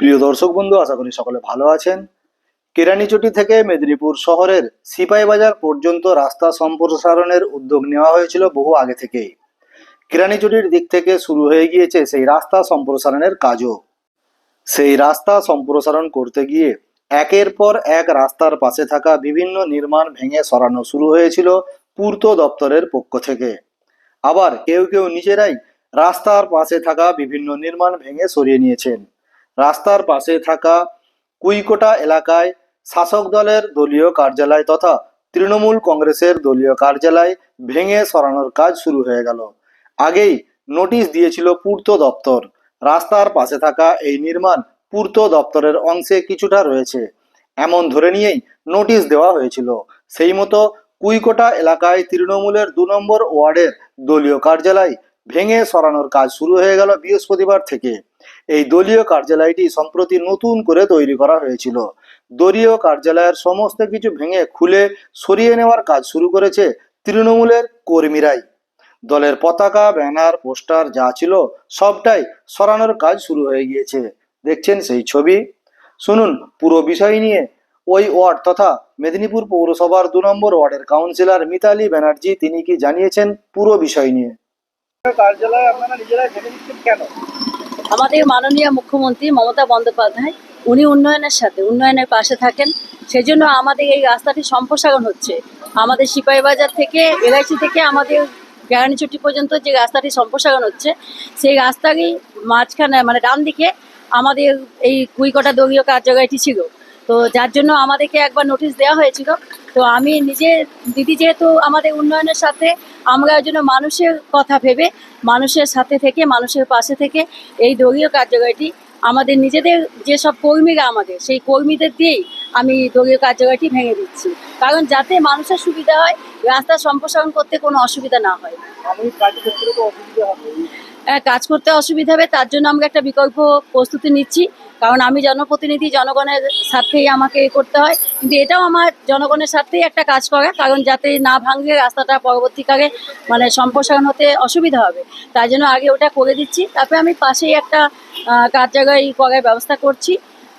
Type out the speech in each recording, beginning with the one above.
প্রিয় দর্শক বন্ধু, আশা করি সকলে ভালো আছেন। কেরানীচটি থেকে মেদিনীপুর শহরের সিপাহীবাজার পর্যন্ত রাস্তা সম্প্রসারণের উদ্যোগ নেওয়া হয়েছিল বহু আগে থেকেই। কেরানীচটির দিক থেকে শুরু হয়ে গিয়েছে সেই রাস্তা সম্প্রসারণের কাজও। সেই রাস্তা সম্প্রসারণ করতে গিয়ে একের পর এক রাস্তার পাশে থাকা বিভিন্ন নির্মাণ ভেঙে সরানো শুরু হয়েছিল পূর্ত দপ্তরের পক্ষ থেকে। আবার কেউ কেউ নিজেরাই রাস্তার পাশে থাকা বিভিন্ন নির্মাণ ভেঙে সরিয়ে নিয়েছেন। রাস্তার পাশে থাকা কুইকোটা এলাকায় শাসক দলের দলীয় কার্যালয় তথা তৃণমূল কংগ্রেসের দলীয় কার্যালয় ভেঙে সরানোর কাজ শুরু হয়ে গেল। আগেই নোটিশ দিয়েছিল পূর্ত দপ্তর। রাস্তার পাশে থাকা এই নির্মাণ পূর্ত দপ্তরের অংশে কিছুটা রয়েছে। এমন ধরে নিয়েই নোটিশ দেওয়া হয়েছিল। সেই মতো কুইকোটা এলাকায় তৃণমূলের দু নম্বর ওয়ার্ডের দলীয় কার্যালয় ভেঙে সরানোর কাজ শুরু হয়ে গেল বৃহস্পতিবার থেকে। এই দলীয় কার্যালয়টি সম্প্রতি নতুন করে তৈরি করা হয়েছিল। দলীয় কার্যালয়ের সমস্ত কিছু ভেঙে খুলে সরিয়ে নেওয়ার কাজ শুরু করেছে তৃণমূলের কর্মীরাই। দলের পতাকা, ব্যানার, পোস্টার যা ছিল সবটাই সরানোর কাজ শুরু হয়ে গিয়েছে। দেখছেন সেই ছবি? শুনুন, পুরো বিষয় নিয়ে। ওই ওয়ার্ড তথা মেদিনীপুর পৌরসভার দু নম্বর ওয়ার্ডের কাউন্সিলর মিতালি ব্যানার্জি তিনি কি জানিয়েছেন পুরো বিষয় নিয়ে? আমাদের মাননীয় মুখ্যমন্ত্রী মমতা বন্দ্যোপাধ্যায়, উনি উন্নয়নের সাথে, উন্নয়নের পাশে থাকেন। সেজন্য আমাদের এই রাস্তাটি সম্প্রসারণ হচ্ছে। আমাদের সিপাহীবাজার থেকে, এলআইসি থেকে আমাদের গ্যারানিচুটি পর্যন্ত যে রাস্তাটি সম্প্রসারণ হচ্ছে, সেই রাস্তারই মাঝখানে মানে ডান দিকে আমাদের এই কুইকটা দলীয় কার্যালয়টি ছিল। তো যার জন্য আমাদেরকে একবার নোটিশ দেওয়া হয়েছিল। তো আমি নিজে দিদি যেহেতু আমাদের উন্নয়নের সাথে আমরা ওই জন্য মানুষের কথা ভেবে মানুষের সাথে থেকে মানুষের পাশে থেকে এই দলীয় কার্যালয়টি আমাদের নিজেদের যেসব কর্মীরা আমাদের সেই কর্মীদের দিয়েই আমি দলীয় কার্যালয়টি ভেঙে দিচ্ছি। কারণ যাতে মানুষের সুবিধা হয় রাস্তা সম্প্রসারণ করতে কোনো অসুবিধা না হয়। হ্যাঁ, কাজ করতে অসুবিধা হবে তার জন্য আমরা একটা বিকল্প প্রস্তুতি নিচ্ছি। কারণ আমি জনপ্রতিনিধি, জনগণের স্বার্থেই আমাকে করতে হয়। কিন্তু এটাও আমার জনগণের স্বার্থেই একটা কাজ করা, কারণ যাতে না ভাঙলে রাস্তাটা পরবর্তীকালে মানে সম্প্রসারণ হতে অসুবিধা হবে। তাই জন্য আগে ওটা করে দিচ্ছি। তারপরে আমি পাশেই একটা কার্যালয় করার ব্যবস্থা করছি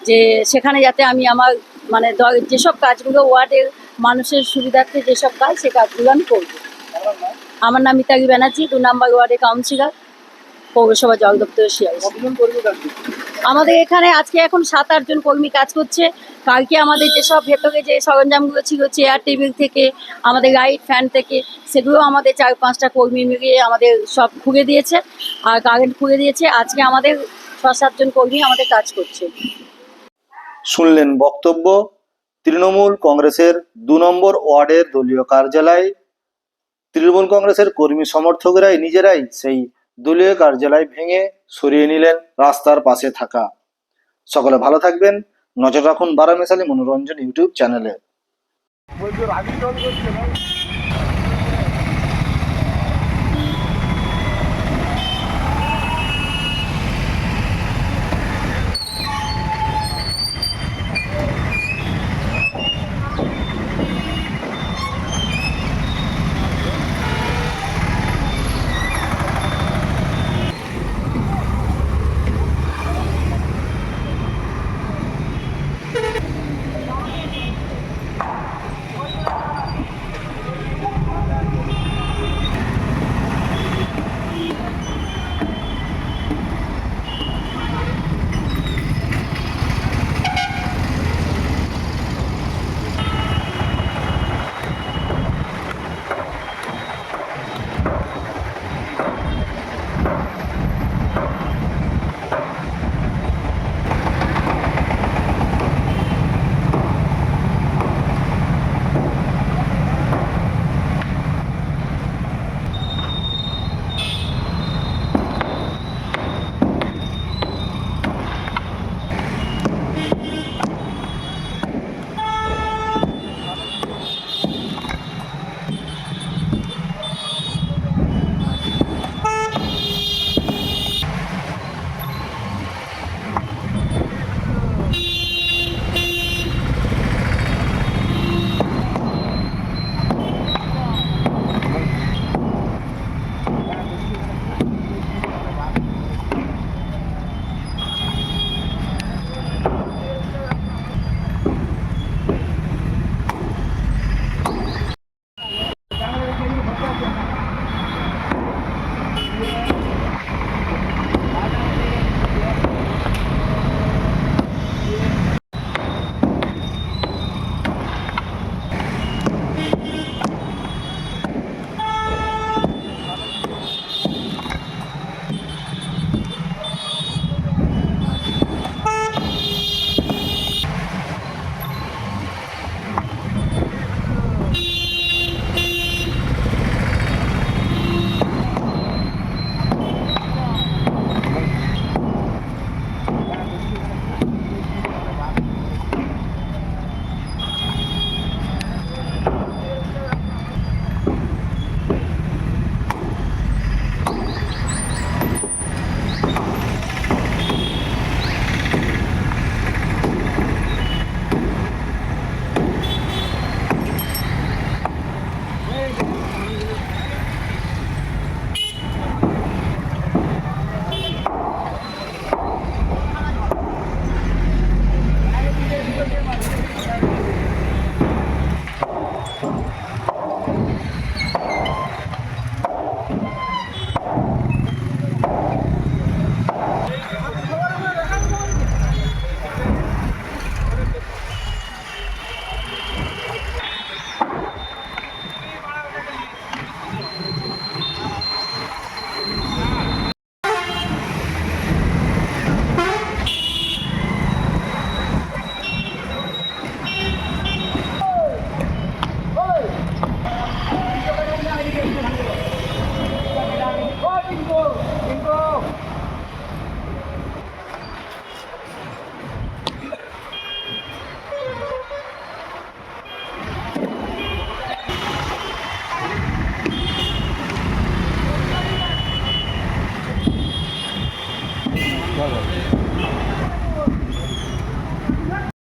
যে সেখানে যাতে আমি আমার মানে যেসব কাজগুলো ওয়ার্ডের মানুষের সুবিধার্থে যেসব কাজ, সে কাজগুলো আমি করব। আমার নাম মিতালি ব্যানার্জি, দু নম্বর ওয়ার্ডের কাউন্সিলর। পৌরসভা জল দপ্তরের আমাদের এখানে আজকে এখন সাত আটজন কর্মী কাজ করছে। কালকে আমাদের যেসব ভেতরে যে সরঞ্জামগুলো ছিল চেয়ার টেবিল থেকে আমাদের লাইট ফ্যান থেকে সেগুলো আমাদের চার পাঁচটা কর্মী মিলিয়ে আমাদের সব খুলে দিয়েছে আর কারেন্ট খুলে দিয়েছে। আজকে আমাদের ছ সাতজন কর্মী আমাদের কাজ করছে। শুনলেন বক্তব্য তৃণমূল কংগ্রেসের দু নম্বর ওয়ার্ডের দলীয় কার্যালয়। তৃণমূল কংগ্রেসের কর্মী সমর্থকরাই নিজেরাই সেই দলীয় কার্যালয় ভেঙে সরিয়ে নিলেন রাস্তার পাশে থাকা। সকলে ভালো থাকবেন। নজর রাখুন বারামেশালী মনোরঞ্জন ইউটিউব চ্যানেলে।